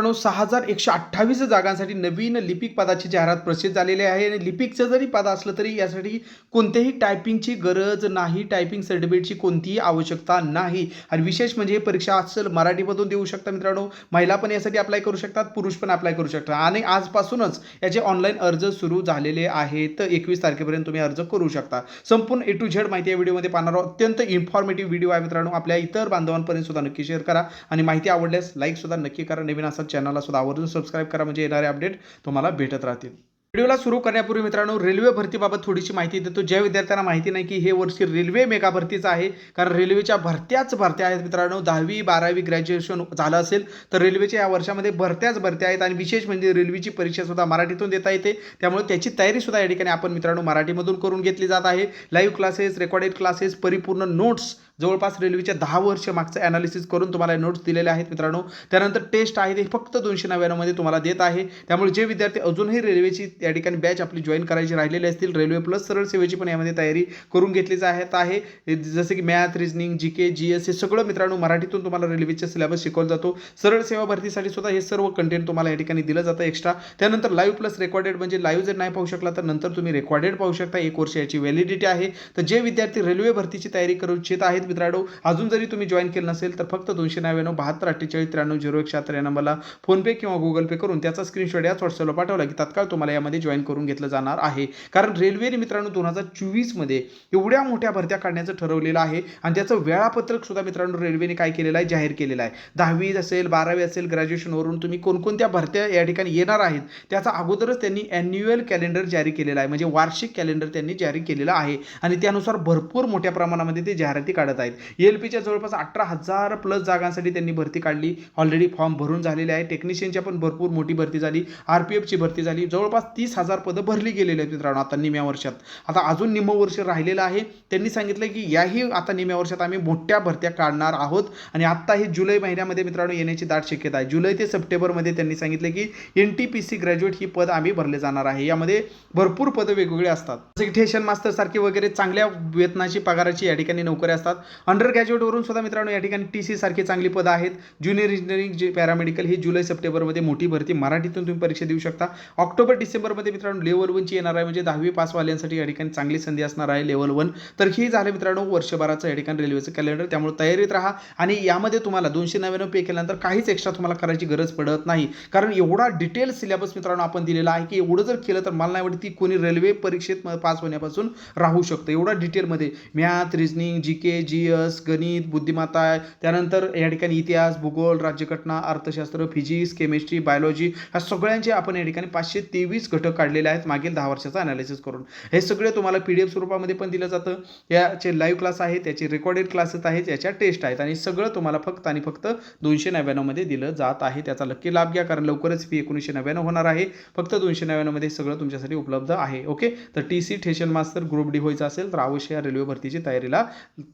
मित्रांनो सहा हजार एकशे अठ्ठावीस जागांसाठी नवीन लिपिक पदाची जाहिरात प्रसिद्ध झालेली आहे आणि लिपिकचं जरी पद असलं तरी यासाठी कोणत्याही टायपिंगची गरज नाही. टायपिंग सर्टिफिकेटची कोणतीही आवश्यकता नाही. आणि विशेष म्हणजे परीक्षा असेल मराठीमधून देऊ शकता मित्रांनो. महिला पण यासाठी अप्लाय करू शकतात पुरुष पण अप्लाय करू शकतात. आणि आजपासूनच याचे ऑनलाईन अर्ज सुरू झालेले आहेत. एकवीस तारखेपर्यंत तुम्ही अर्ज करू शकता. संपूर्ण ए टू झेड माहिती या व्हिडिओमध्ये पाहणार आहोत. अत्यंत इन्फॉर्मेटिव्ह व्हिडिओ आहे मित्रांनो. आपल्या इतर बांधवांपर्यंत सुद्धा नक्की शेअर करा. आणि माहिती आवडल्यास लाईक सुद्धा नक्की करा. नवीन असा चॅनलला सुद्धा आवर्जून सबस्क्राईब करा म्हणजे येणारे अपडेट तुम्हाला भेटत राहतील. व्हिडिओला सुरू करण्यापूर्वी मित्रांनो रेल्वे भरतीबाबत थोडीशी माहिती देतो. ज्या विद्यार्थ्यांना माहिती नाही की हे वर्षी रेल्वे मेगा भरतीचं आहे कारण रेल्वेच्या भरत्याच भरत्या आहेत मित्रांनो. दहावी बारावी ग्रॅज्युएशन झालं असेल तर रेल्वेच्या या वर्षामध्ये भरत्याच भरत्या आहेत आणि विशेष म्हणजे रेल्वेची परीक्षासुद्धा मराठीतून देता येते. त्यामुळे त्याची तयारीसुद्धा या ठिकाणी आपण मित्रांनो मराठीमधून करून घेतली जात आहे. लाईव्ह क्लासेस रेकॉर्डेड क्लासेस परिपूर्ण नोट्स जवळपास रेल्वेच्या दहा वर्ष मागचं ॲनालिसिस करून तुम्हाला नोट्स दिलेले आहेत मित्रांनो. त्यानंतर टेस्ट आहे ते फक्त दोनशे नव्याण्णवमध्ये तुम्हाला देत आहे. त्यामुळे जे विद्यार्थी अजूनही रेल्वेची या ठिकाणी बॅच आपली जॉईन करायची राहिलेली असतील रेल्वे प्लस सरळ सेवेची पण यामध्ये तयारी करून घेतली जात आहे. जसे की math reasoning G K G S हे सगळं मित्रांनो मराठीतून तुम्हाला रेल्वेचे सिलेबस शिकवला जातो. सरळ सेवा भरतीसाठी सुद्धा हे सर्व कंटेंट तुम्हाला या ठिकाणी दिलं जातं एक्स्ट्रा त्यानंतर लाईव्ह प्लस रेकॉर्डेड म्हणजे लाईव्ह जर नाही पाहू शकला तर नंतर तुम्ही रेकॉर्डेड पाहू शकता. एक वर्ष याची व्हॅलिडिटी आहे. तर जे विद्यार्थी रेल्वे भरतीची तयारी करू इच्छित आहेत मित्रांनो अजून जरी तुम्ही जॉईन केलं नसेल तर फक्त दोनशे नव्याण्णव बहात्तर अठ्ठेचाळीस त्र्याण्णव झिरो एक शहात्तर या नंबरला फोनपे किंवा गुगल पे करून त्याचा स्क्रीनशॉट याच व्हॉट्सअपला पाठवला की तात्काळ तुम्हाला यामध्ये जॉईन करून घेतलं जाणार आहे. कारण रेल्वेने मित्रांनो दोन हजार चोवीसमध्ये एवढ्या मोठ्या भरत्या काढण्याचं ठरवलेलं आहे आणि त्याचं वेळापत्रक सुद्धा मित्रांनो रेल्वेने काय केलेलं आहे जाहीर केलेलं आहे. दहावी असेल बारावी असेल ग्रॅज्युएशनवरून तुम्ही कोणकोणत्या भरत्या या ठिकाणी येणार आहेत त्याचा अगोदरच त्यांनी ॲन्युअल कॅलेंडर जारी केलेला आहे. म्हणजे वार्षिक कॅलेंडर त्यांनी जारी केलेला आहे. आणि त्यानुसार भरपूर मोठ्या प्रमाणामध्ये ते जाहिराती काढत आहेत. एल पीच्या जवळपास अठरा हजार प्लस जागांसाठी त्यांनी भरती काढली. ऑलरेडी फॉर्म भरून झालेले आहे टेक्निशियनच्या पण भरपूर मोठी भरती झाली. आर पी एफची भरती झाली. जवळपास तीस हजार पदं भरली गेलेली आहेत मित्रांनो आता निम्या वर्षात. आता अजून निम्म वर्ष राहिलेलं आहे. त्यांनी सांगितलं की याही आता निम्या वर्षात आम्ही मोठ्या भरत्या काढणार आहोत. आणि आत्ता हे जुलै महिन्यामध्ये मित्रांनो येण्याची दाट शक्यता आहे. जुलै ते सप्टेंबरमध्ये त्यांनी सांगितलं की N T P C graduate ही पद आम्ही भरले जाणार आहे. यामध्ये भरपूर पदं वेगवेगळे असतात. जसे की ठेशन मास्तर सारखी वगैरे चांगल्या वेतनाची पगाराची या ठिकाणी नोकऱ्या असतात. अंडर ग्रॅज्युएटवरून सुद्धा मित्रांनो या ठिकाणी टी सी सारखी चांगली पदं आहेत. ज्युनियर इंजिनिअरिंग जे पॅरामेडिकल ही जुलै सप्टेंबरमध्ये मोठी भरती. मराठीतून तुम्ही परीक्षा देऊ शकता. ऑक्टोबर डिसेंबरमध्ये मित्रांनो लेवल वनची येणार आहे. म्हणजे दहावी पासवाल्यांसाठी या ठिकाणी चांगली संधी असणार आहे लेवल वन तर ही झालं मित्रांनो वर्षभराचं या ठिकाणी रेल्वेचं कॅलेंडर त्यामुळे तयारीत राहा. आणि यामध्ये तुम्हाला दोनशे नव्याण्णव पे केल्यानंतर काहीच एक्स्ट्रा तुम्हाला करायची गरज पडत नाही. कारण एवढा डिटेल सिलेबस मित्रांनो आपण दिलेला आहे की एवढं जर केलं तर मला नाही वाटत की कोणी रेल्वे परीक्षेत पास होण्यापासून राहू शकतं. एवढा डिटेलमध्ये math reasoning G K G S गणित बुद्धिमत्ता त्यानंतर या ठिकाणी इतिहास भूगोल राज्यघटना अर्थशास्त्र फिजिक्स केमिस्ट्री बायोलॉजी ह्या सगळ्यांचे आपण या ठिकाणी पाचशे तेवीस घटक काढलेले आहेत मागील दहा वर्षाचा अनालिसिस करून. हे सगळे तुम्हाला पी डी एफ स्वरूपामध्ये पण दिलं जातं. याचे लाईव्ह क्लास आहेत त्याचे रेकॉर्डेड क्लासेस आहेत याच्या टेस्ट आहेत आणि सगळं तुम्हाला फक्त आणि फक्त दोनशे नव्याण्णवमध्ये दिलं जात आहे. त्याचा नक्की लाभ घ्या कारण लवकरच फी एकोणीसशे नव्याण्णव होणार आहे. फक्त दोनशे नव्याण्णवमध्ये सगळं तुमच्यासाठी उपलब्ध आहे. ओके तर T C station master group D व्हायचं असेल तर अवश्य या रेल्वे भरतीची तयारीला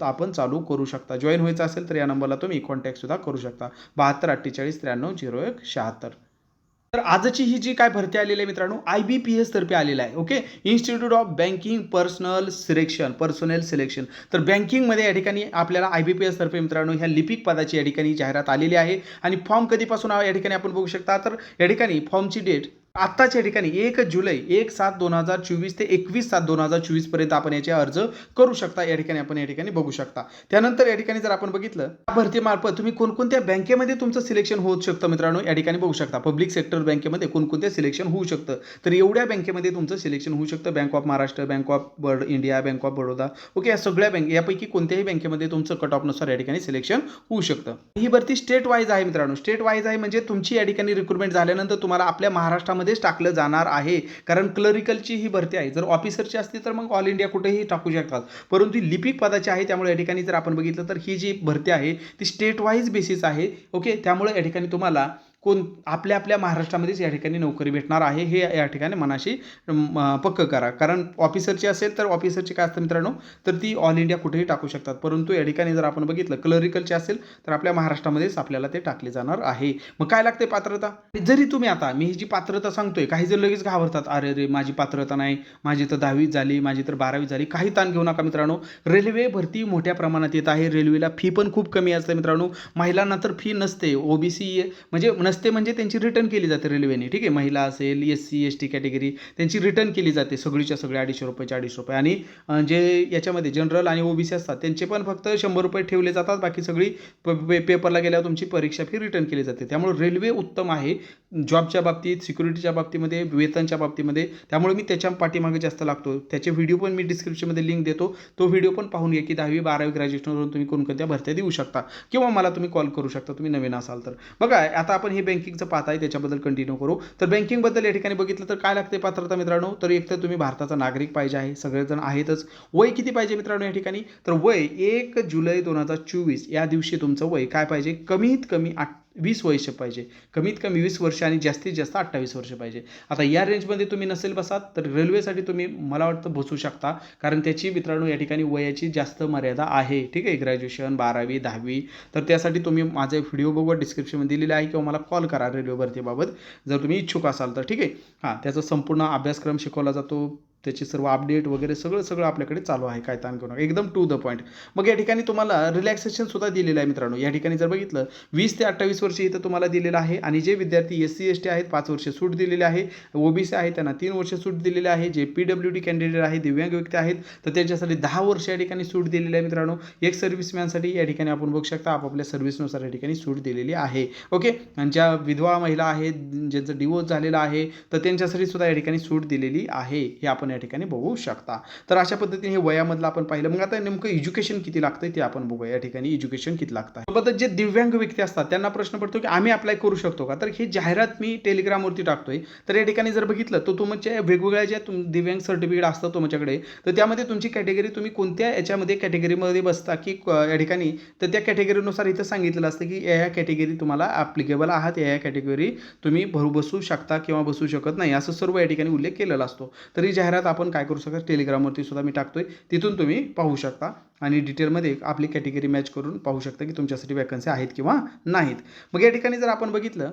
आपण चालू करू शकता. जॉईन व्हायचं असेल तर या नंबरला तुम्ही कॉन्टॅक्टसुद्धा करू शकता. बहात्तर अठ्ठेचाळीस त्र्याण्णव झिरो एक शहात्तर. तर आजची ही जी काय भरती आलेली आहे मित्रांनो आय बी पी एस तर्फे आलेलं आहे okay institute of banking personnel selection personnel selection तर बँकिंगमध्ये या ठिकाणी आपल्याला आय बी पी एस तर्फे मित्रांनो ह्या लिपिक पदाची या ठिकाणी जाहिरात आलेली आहे. आणि फॉर्म कधीपासून या ठिकाणी आपण बघू शकता? तर या ठिकाणी फॉर्मची डेट आत्ताच्या ठिकाणी एक जुलै एक सात दोन हजार चोवीस ते एकवीस सात दोन हजार चोवीसपर्यंत आपण याचे अर्ज करू शकता. या ठिकाणी आपण या ठिकाणी बघू शकता. त्यानंतर या ठिकाणी जर आपण बघितलं भरतीमार्फत तुम्ही कोणकोणत्या बँकेमध्ये तुमचं सिलेक्शन होऊ शकतं मित्रांनो? या ठिकाणी बघू शकता. पब्लिक सेक्टर बँकेमध्ये कोणकोणत्या सिलेक्शन होऊ शकतं? तर एवढ्या बँकेमध्ये तुमचं सिलेक्शन होऊ शकतं. Bank of Maharashtra bank of bud India bank of Baroda okay या सगळ्या बँक यापैकी कोणत्याही बँकेमध्ये तुमचं कट ऑफनुसार या ठिकाणी सिलेक्शन होऊ शकतं. ही भरती स्टेट वाईज आहे मित्रांनो. स्टेट वाईज आहे म्हणजे तुमची या ठिकाणी रिक्रुटमेंट झाल्यानंतर तुम्हाला आपल्या महाराष्ट्रामध्ये महाराष्ट्रामध्येच टाकलं जाणार आहे. कारण क्लरिकलची ही भरती आहे. जर ऑफिसरची असती तर मग ऑल इंडिया कुठेही टाकू शकतात. परंतु लिपिक पदाची आहे त्यामुळे या ठिकाणी जर आपण बघितलं तर ही जी भरती आहे ती स्टेट वाईज बेसिस आहे. ओके त्यामुळे या ठिकाणी तुम्हाला कोण आपल्या आपल्या महाराष्ट्रामध्येच या ठिकाणी नोकरी भेटणार आहे हे या ठिकाणी मनाशी पक्क करा. कारण ऑफिसरची असेल तर ऑफिसरची काय असतं मित्रांनो तर ती ऑल इंडिया कुठेही टाकू शकतात. परंतु या ठिकाणी जर आपण बघितलं क्लरिकलची असेल तर आपल्या महाराष्ट्रामध्येच आपल्याला ते टाकले जाणार आहे. मग काय लागते पात्रता? जरी तुम्ही आता मी ही जी पात्रता सांगतोय काही जण लगेच घाबरतात. अरे रे माझी पात्रता नाही माझी तर दहावी झाली माझी तर बारावीत झाली. काही ताण घेऊ नका मित्रांनो. रेल्वे भरती मोठ्या प्रमाणात येत आहे. रेल्वेला फी पण खूप कमी असते मित्रांनो. महिलांना तर फी नसते. ओबीसी म्हणजे नसते म्हणजे त्यांची रिटर्न केली जाते रेल्वेने ठीक आहे? महिला असेल S C S T category त्यांची रिटर्न केली जाते सगळीच्या सगळ्या अडीचशे रुपये अडीचशे रुपये. आणि जे याच्यामध्ये जनरल आणि ओबीसी असतात त्यांचे पण फक्त शंभर रुपये ठेवले जातात. बाकी सगळी प- पे- पेपरला गेल्यावर तुमची परीक्षा फी रिटर्न केली जाते. त्यामुळे रेल्वे उत्तम आहे. जॉबच्या बाबतीत सिक्युरिटीच्या बाबतीमध्ये वेतनच्या बाबतीमध्ये. त्यामुळे मी त्याच्या पाठीमागे जास्त लागतो. त्याचे व्हिडिओ पण मी डिस्क्रिप्शनमध्ये लिंक देतो. तो व्हिडिओ पण पाहून घ्या की दहावी बारावी ग्रॅज्युएशनवरून तुम्ही कोणकोणत्या भरत्या देऊ शकता. किंवा मला तुम्ही कॉल करू शकता तुम्ही नवीन असाल तर. बघा आता आपण हे बँकिंगचं पाहत आहे त्याच्याबद्दल कंटिन्यू करू. तर बँकिंगबद्दल या ठिकाणी बघितलं तर काय लागते पात्रता मित्रांनो? तर एक तर तुम्ही भारताचा नागरिक पाहिजे आहे सगळेजण आहेतच. वय किती पाहिजे मित्रांनो या ठिकाणी? तर वय एक जुलै दोन हजार चोवीस या दिवशी तुमचं वय काय पाहिजे? कमीत कमी आठ वीस वर्ष पाहिजे. कमीत कमी वीस वर्ष आणि जास्तीत जास्त अठ्ठावीस वर्ष पाहिजे. आता या रेंजमध्ये तुम्ही नसेल बसात तर रेल्वेसाठी तुम्ही मला वाटतं बसू शकता. कारण त्याची मित्रांनो या ठिकाणी वयाची जास्त मर्यादा आहे. ठीक आहे ग्रॅज्युएशन बारावी दहावी. तर त्यासाठी तुम्ही माझे व्हिडिओ बघू डिस्क्रिप्शनमध्ये दिलेले आहे किंवा मला कॉल करा रेल्वे भरतीबाबत जर तुम्ही इच्छुक असाल तर ठीक आहे. हां त्याचा संपूर्ण अभ्यासक्रम शिकवला जातो. त्याची सर्व अपडेट वगैरे सगळं सगळं आपल्याकडे चालू आहे काय ताण करू नका. एकदम टू द पॉईंट मग या ठिकाणी तुम्हाला रिलॅक्सेशन सुद्धा दिलेलं आहे मित्रांनो. या ठिकाणी जर बघितलं वीस ते अठ्ठावीस वर्ष इथं तुम्हाला दिलेलं आहे आणि जे विद्यार्थी एस सी एस टी आहेत पाच वर्ष सूट दिलेले आहे. ओबीसी आहे त्यांना तीन वर्ष सूट दिलेली आहे. J P W D candidate आहे दिव्यांग व्यक्ती आहेत तर त्यांच्यासाठी दहा वर्ष या ठिकाणी सूट दिलेली आहे मित्रांनो. एक सर्व्हिसमॅनसाठी या ठिकाणी आपण बघू शकता आपापल्या सर्व्हिसनुसार या ठिकाणी सूट दिलेली आहे. ओके आणि ज्या विधवा महिला आहेत ज्यांचं डिवोर्स झालेला आहे तर त्यांच्यासाठी सुद्धा या ठिकाणी सूट दिलेली आहे. हे आपण या ठिकाणी बघू शकता. तर अशा पद्धतीने हे वयामधलं आपण पाहिलं. मग आता नेमकं एज्युकेशन किती लागतं ते आपण बघूया. या ठिकाणी एज्युकेशन किती लागतं सोबतच जे दिव्यांग व्यक्ती असतात त्यांना प्रश्न पडतो की आम्ही अप्लाय करू शकतो का? तर ही जाहिरात मी टेलिग्रामवरती टाकतोय. तर या ठिकाणी जर बघितलं तर तुमच्या वेगवेगळ्या ज्या तुम दिव्यांग सर्टिफिकेट असतं तुमच्याकडे तर त्यामध्ये तुमची कॅटेगरी तुम्ही कोणत्या याच्यामध्ये कॅटेगरीमध्ये बसता की या ठिकाणी तर त्या कॅटेगरीनुसार इथं सांगितलेलं असतं की या या कॅटेगरी तुम्हाला ॲप्लिकेबल आहात या या कॅटेगरी तुम्ही भरू बसू शकता किंवा बसू शकत नाही असं सर्व या ठिकाणी उल्लेख केलेला असतो. तर ही जाहिरात आपण काय करू शकता? टेलिग्रामवरती सुद्धा मी टाकतोय. तिथून तुम्ही पाहू शकता. आणि डिटेलमध्ये आपली कॅटेगरी मॅच करून पाहू शकता की तुमच्यासाठी वॅकन्सी आहेत किंवा नाहीत. मग या ठिकाणी जर आपण बघितलं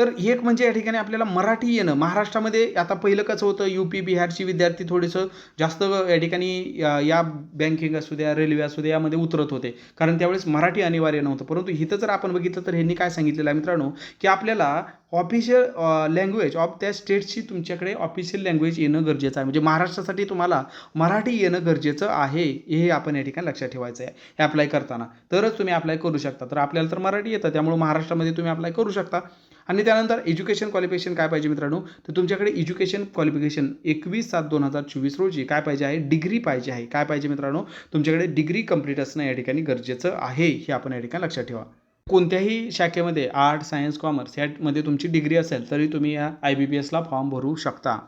तर एक म्हणजे या ठिकाणी आपल्याला मराठी येणं. महाराष्ट्रामध्ये आता पहिलं कसं होतं यू पी बिहारची विद्यार्थी थोडंसं जास्त या ठिकाणी या- बँकिंग असू द्या रेल्वे असू द्या यामध्ये उतरत होते. कारण त्यावेळेस मराठी अनिवार्य नव्हतं. परंतु इथं जर आपण बघितलं तर ह्यांनी काय सांगितलेलं आहे मित्रांनो की आपल्याला ऑफिशियल लँग्वेज ऑफ त्या स्टेटची तुमच्याकडे ऑफिशियल लँग्वेज येणं गरजेचं आहे. म्हणजे महाराष्ट्रासाठी तुम्हाला मराठी येणं गरजेचं आहे हे आपण या ठिकाणी लक्षात ठेवायचं आहे. हे अप्लाय करताना. तरच तुम्ही अप्लाय करू शकता. तर आपल्याला तर मराठी येतं. त्यामुळे महाराष्ट्रामध्ये तुम्ही अप्लाय करू शकता. आणि त्यानंतर एज्युकेशन क्वालिफिकेशन काय पाहिजे मित्रांनो? तर तुमच्याकडे एज्युकेशन क्वालिफिकेशन एकवीस सात दोन हजार चोवीस रोजी काय पाहिजे आहे? डिग्री पाहिजे आहे. काय पाहिजे मित्रांनो? तुमच्याकडे डिग्री कंप्लीट असणं या ठिकाणी गरजेचं आहे हे आपण या ठिकाणी लक्षात ठेवा. कोणत्याही शाखेमध्ये आर्ट सायन्स कॉमर्स यामध्ये तुमची डिग्री असेल तरी तुम्ही या आय बी पी एसला फॉर्म भरू शकता.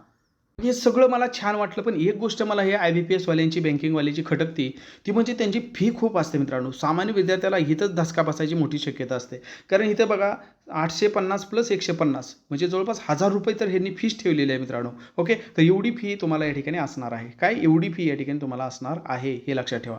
हे सगळं मला छान वाटलं पण एक गोष्ट मला हे आय बी पी एसवाल्यांची बँकिंगवाल्याची खटकती ती म्हणजे त्यांची फी खूप असते मित्रांनो. सामान्य विद्यार्थ्याला इथंच धसका बसायची मोठी शक्यता असते. कारण इथं बघा आठशे पन्नास प्लस एकशे पन्नास म्हणजे जवळपास हजार रुपये तर ह्यांनी फीस ठेवलेली आहे मित्रांनो. ओके तर एवढी फी तुम्हाला या ठिकाणी असणार आहे. काय एवढी फी या ठिकाणी तुम्हाला असणार आहे हे लक्षात ठेवा.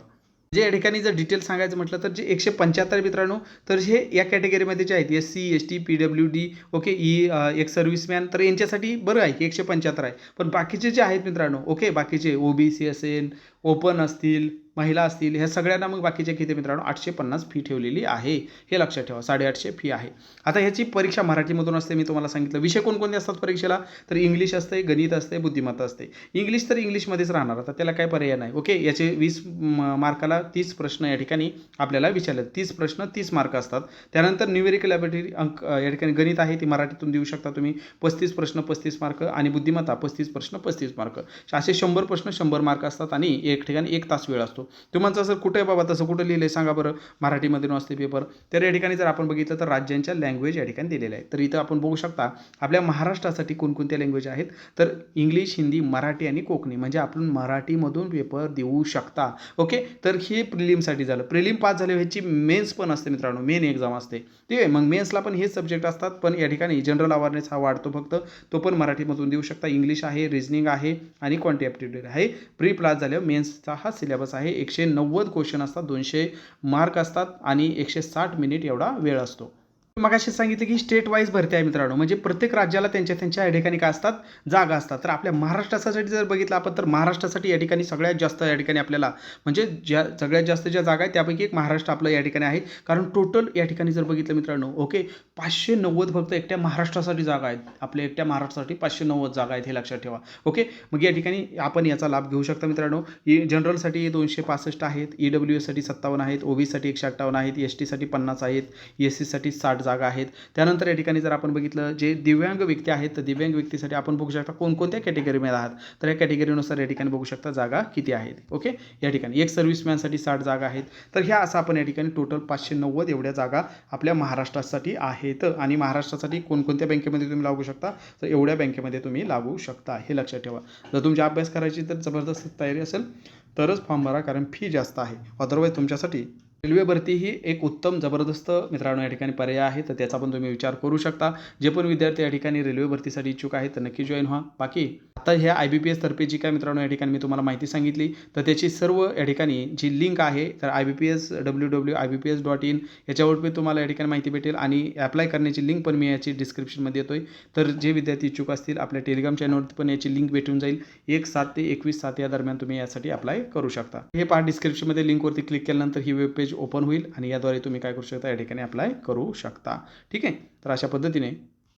जे या ठिकाणी जर डिटेल सांगायचं म्हटलं तर जे एकशे पंच्याहत्तर मित्रांनो तर हे या कॅटेगरीमध्ये जे आहेत S C S T P W D okay ex serviceman तर यांच्यासाठी बरं आहे की एकशे पंच्याहत्तर आहे. पण बाकीचे जे आहेत मित्रांनो ओके बाकीचे ओ बी सी असेल ओपन असतील महिला असतील ह्या सगळ्यांना मग बाकीचे किती मित्रांनो? आठशे पन्नास फी ठेवलेली आहे. हे लक्षात ठेवा साडेआठशे फी आहे. आता ह्याची परीक्षा मराठीमधून असते मी तुम्हाला सांगितलं. विषय कोणकोणते असतात परीक्षेला? तर इंग्लिश असते गणित असते बुद्धिमत्ता असते. इंग्लिश तर इंग्लिशमध्येच राहणार आता त्याला काय पर्याय नाही. ओके? याचे वीस म- मार्काला तीस प्रश्न या ठिकाणी आपल्याला विचारले तीस प्रश्न तीस मार्क असतात. त्यानंतर न्यूमेरिकल लॅबोरेटरी अंक या ठिकाणी गणित आहे ती मराठीतून देऊ शकता तुम्ही. पस्तीस प्रश्न पस्तीस मार्क आणि बुद्धिमत्ता पस्तीस प्रश्न पस्तीस मार्क. असे शंभर प्रश्न शंभर मार्क असतात आणि एक ठिकाणी एक तास वेळ असतो. तुम्ही म्हणता सर कुठे आहे बाबा? तसं कुठं लिहिलं आहे सांगा बरं. मराठीमध्ये नसते पेपर तर या ठिकाणी जर आपण बघितलं तर राज्यांच्या लँग्वेज या ठिकाणी दिलेल्या आहेत. तर इथं आपण बघू शकता आपल्या महाराष्ट्रासाठी कोणकोणत्या लँग्वेज आहेत? तर इंग्लिश हिंदी मराठी आणि कोकणी. म्हणजे आपण मराठीमधून पेपर देऊ शकता. ओके तर हे प्रिलिमसाठी झालं. प्रिलिम पास झाले ह्याची मेन्स पण असते मित्रांनो. मेन एक्झाम असते. ठीक आहे? मग मेन्सला पण हेच सब्जेक्ट असतात. पण या ठिकाणी जनरल अवेअरनेस हा वाढतो फक्त. तो पण मराठीमधून देऊ शकता. इंग्लिश आहे रिझनिंग आहे आणि क्वांटी आहे. प्री प्लास झाल्यावर मेन्सचा हा सिलेबस आहे. एकशे नव्वद क्वेश्चन असतात दोनशे मार्क असतात आणि एकशे साठ मिनिट एवढा वेळ असतो. मगाशी सांगितलं की स्टेट वाईज भरती आहे मित्रांनो. म्हणजे प्रत्येक राज्याला त्यांच्या त्यांच्या या ठिकाणी काय असतात? जागा असतात. तर आपल्या महाराष्ट्रासाठी जर बघितलं आपण तर महाराष्ट्रासाठी या ठिकाणी सगळ्यात जास्त या ठिकाणी आपल्याला म्हणजे ज्या सगळ्यात जास्त ज्या जागा आहेत त्यापैकी एक महाराष्ट्र आपलं या ठिकाणी आहे. कारण टोटल या ठिकाणी जर बघितलं मित्रांनो ओके पाचशे नव्वद फक्त एकट्या महाराष्ट्रासाठी जागा आहेत. आपल्या एकट्या महाराष्ट्रासाठी पाचशे नव्वद जागा आहेत हे लक्षात ठेवा. ओके मग या ठिकाणी आपण याचा लाभ घेऊ शकता मित्रांनो. जनरलसाठी दोनशे पासष्ट आहेत ई डब्ल्यू एससाठी सत्तावन्न आहेत ओबीसाठी एकशे अठ्ठावन्न आहेत एस टीसाठी पन्नास आहेत एस सीसाठी साठ जागा आहेत. त्यानंतर या ठिकाणी जर आपण बघितलं जे दिव्यांग व्यक्ती आहेत तर दिव्यांग व्यक्तीसाठी आपण बघू शकता कोणकोणत्या कॅटेगरीमध्ये आहात. तर या कॅटेगरीनुसार या ठिकाणी बघू शकता जागा किती आहेत. ओके या ठिकाणी एक सर्व्हिसमॅनसाठी साठ जागा आहेत. तर ह्या असं आपण या ठिकाणी टोटल पाचशे नव्वद एवढ्या जागा आपल्या महाराष्ट्रासाठी आहेत आणि महाराष्ट्रासाठी कोणकोणत्या बँकेमध्ये तुम्ही लागू शकता? तर एवढ्या बँकेमध्ये तुम्ही लागू शकता हे लक्षात ठेवा. जर तुमची अभ्यास करायची तर जबरदस्त तयारी असेल तरच फॉर्म भरा कारण फी जास्त आहे. अदरवाईज तुमच्यासाठी रेल्वे भरती ही एक उत्तम जबरदस्त मित्रांनो या ठिकाणी पर्याय आहे. तर त्याचा पण तुम्ही विचार करू शकता. जे पण विद्यार्थी या ठिकाणी रेल्वे भरतीसाठी इच्छुक आहेत तर नक्की जॉईन व्हा. बाकी आता ह्या आय बी पी एस तर्फे जी काय मित्रांनो या ठिकाणी मी तुम्हाला माहिती सांगितली तर त्याची सर्व या ठिकाणी जी लिंक आहे तर I B P S W W I B P S dot in याच्यावर पण तुम्हाला या ठिकाणी माहिती भेटेल आणि अप्लाय करण्याची लिंक पण मी याची डिस्क्रिप्शनमध्ये येतोय तर जे विद्यार्थी इच्छुक असतील आपल्या टेलिग्राम चॅनलवरती पण याची लिंक भेटून जाईल. एक सात ते एकवीस सात या दरम्यान तुम्ही यासाठी अप्लाय करू शकता. हे पहा डिस्क्रिप्शनमध्ये लिंकवरती क्लिक केल्यानंतर ही वेबपेज पेज ओपन होईल आणि याद्वारे तुम्ही काय करू शकता? या ठिकाणी अप्लाय करू शकता. ठीक आहे? तर अशा पद्धतीने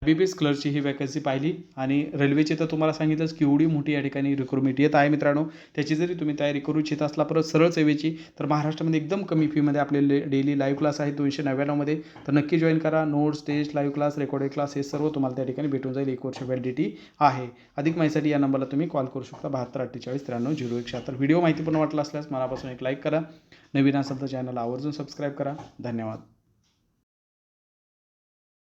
बी बी एस क्लर्कची ही वॅकन्सी पाहिली. आणि रेल्वेची तर तुम्हाला सांगितलंच की एवढी मोठी या ठिकाणी रिक्रुटमेंट येत आहे मित्रांनो. त्याची जरी तुम्ही तयारी करू इच्छित असला परत सरळ सेवेची तर महाराष्ट्रामध्ये एकदम कमी फीमध्ये आपले डेली लाईव्ह क्लास आहे दोनशे नव्याण्णवमध्ये तर नक्की जॉईन करा. Notes test live class recorded class हे सर्व तुम्हाला त्या ठिकाणी भेटून जाईल. एक वर्ष व्हॅलिडिटी आहे. अधिक माहितीसाठी या नंबरला तुम्ही कॉल करू शकता. बहात्तर अठ्ठेचाळीस त्र्याण्णव झिरो एक शहात्तर व्हिडिओ माहिती पण वाटला असल्यास मनापासून एक लाईक करा. नवीन असेल तर चॅनल आवर्जून सबस्क्राईब करा. धन्यवाद.